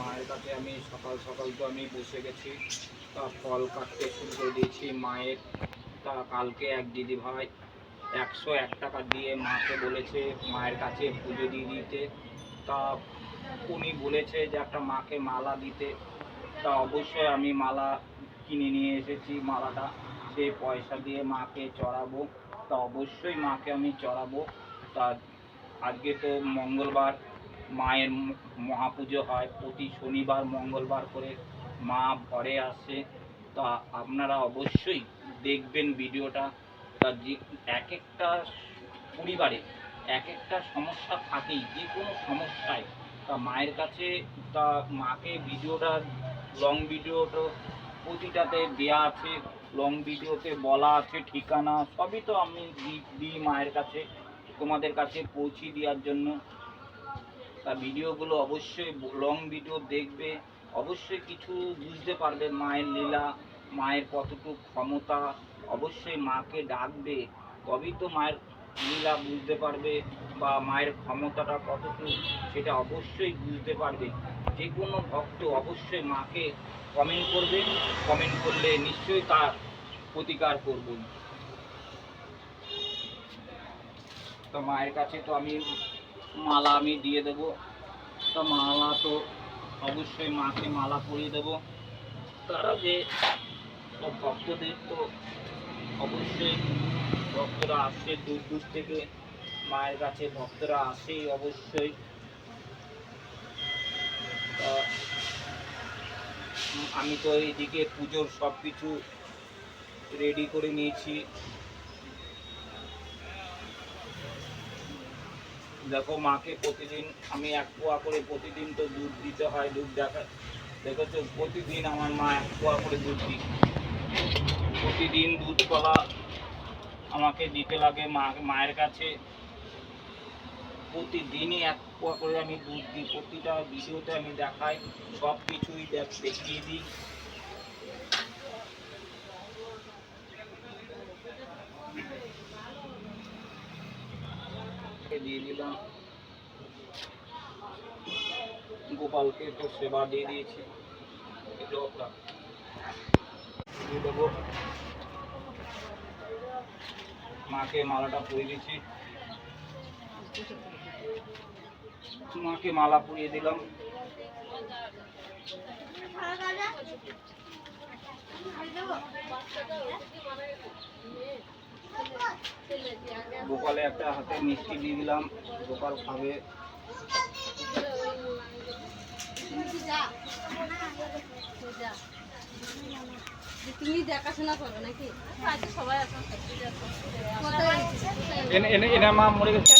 মায়ের কাছে আমি সকাল সকাল তো আমি বসে গেছি। তা ফল কাটতে শুরু করে দিয়েছি মায়ের। তা কালকে এক দিদি ভাই একশো এক টাকা দিয়ে মাকে বলেছে মায়ের কাছে পুজো দিয়ে দিতে। তা উনি বলেছে যে একটা মাকে মালা দিতে। তা অবশ্যই আমি মালা কিনে নিয়ে এসেছি মালাটা। সে পয়সা দিয়ে মাকে চড়াবো। তা অবশ্যই মাকে আমি চড়াবো। তা আজকে তো মঙ্গলবার। মায়ের মহাপুজো হয়। প্রতি শনিবার, মঙ্গলবার করে মা ঘরে আসে। তা আপনারা অবশ্যই দেখবেন ভিডিওটা। তা যে এক একটা পরিবারে এক একটা সমস্যা থাকেই, যে কোনো সমস্যায়। তা মায়ের কাছে তা মাকে ভিডিওটা লং ভিডিওটা প্রতিটাতে দেয়া আছে। লং ভিডিওতে বলা আছে, ঠিকানা সবই তো আমি দিই মায়ের কাছে, তোমাদের কাছে পৌঁছে দেওয়ার জন্য। তা ভিডিওগুলো অবশ্যই লং ভিডিও দেখবে। অবশ্যই কিছু বুঝতে পারবে মায়ের লীলা, মায়ের কতটুকু ক্ষমতা। অবশ্যই মাকে ডাকবে, তবেই তো মায়ের লীলা বুঝতে পারবে বা মায়ের ক্ষমতাটা কতটুকু সেটা অবশ্যই বুঝতে পারবে। যে কোনো ভক্ত অবশ্যই মাকে কমেন্ট করবে। কমেন্ট করলে নিশ্চয়ই তার প্রতিকার করব তো মায়ের কাছে তো আমি মালা আমি দিয়ে দেব। তো মালা তো অবশ্যই মাকে মালা পরিয়ে দেব। তারা যে ভক্তদের তো অবশ্যই ভক্তরা আসে, দূর দূর থেকে মায়ের কাছে ভক্তরা আসেই অবশ্যই। আমি তো এইদিকে পুজোর সব কিছু রেডি করে নিয়েছি। দেখো, মাকে প্রতিদিন আমি এক পোয়া করে প্রতিদিন তো দুধ দিতে হয়, দুধ দেখা দেখেছ? প্রতিদিন আমার মা এক পোয়া করে দুধ দিই। প্রতিদিন দুধ কলা আমাকে দিতে লাগে মা মায়ের কাছে। প্রতিদিনই এক পোয়া করে আমি দুধ দিই। প্রতিটা ভিডিওতে আমি দেখাই সব কিছুই দেখ- দেখিয়ে দিই। দিয়ে দিলাম। গোপালকে একটু সেবা দিয়ে দিয়েছি। দেবো। মাকে মালাটা পরিয়ে দিয়েছি। মাকে মালা পরিয়ে দিলাম। গোপালে একটা হাতে মিষ্টি দিয়ে দিলাম গোপাল খাবে। তুমি দেখাশোনা করো নাকি? সবাই এখন এনে এনে এনে মা মরে গেছে।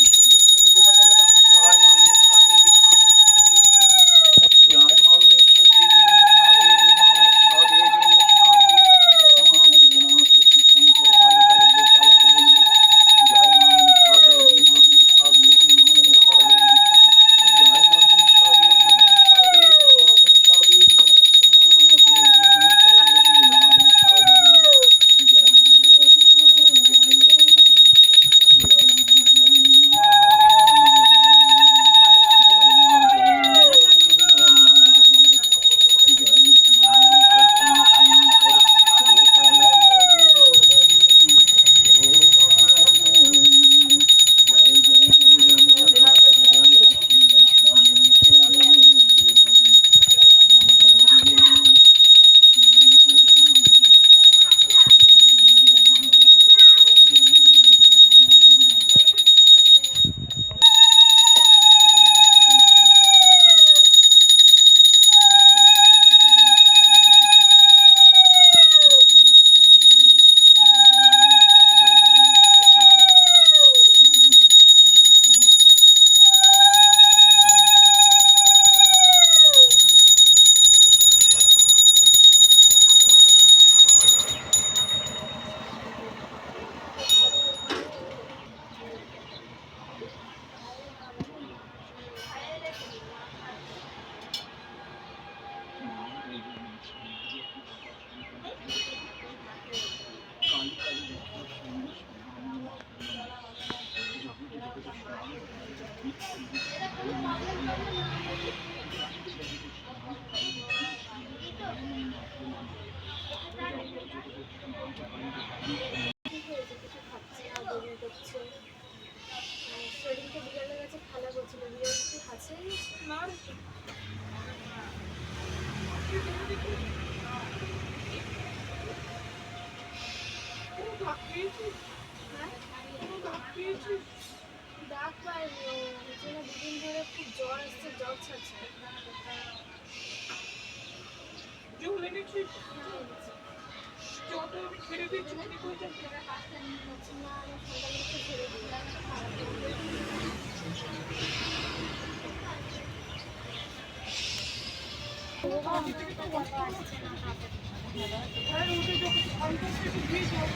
Ben orada yok. Arkadaşlar bir şey yok.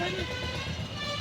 Ben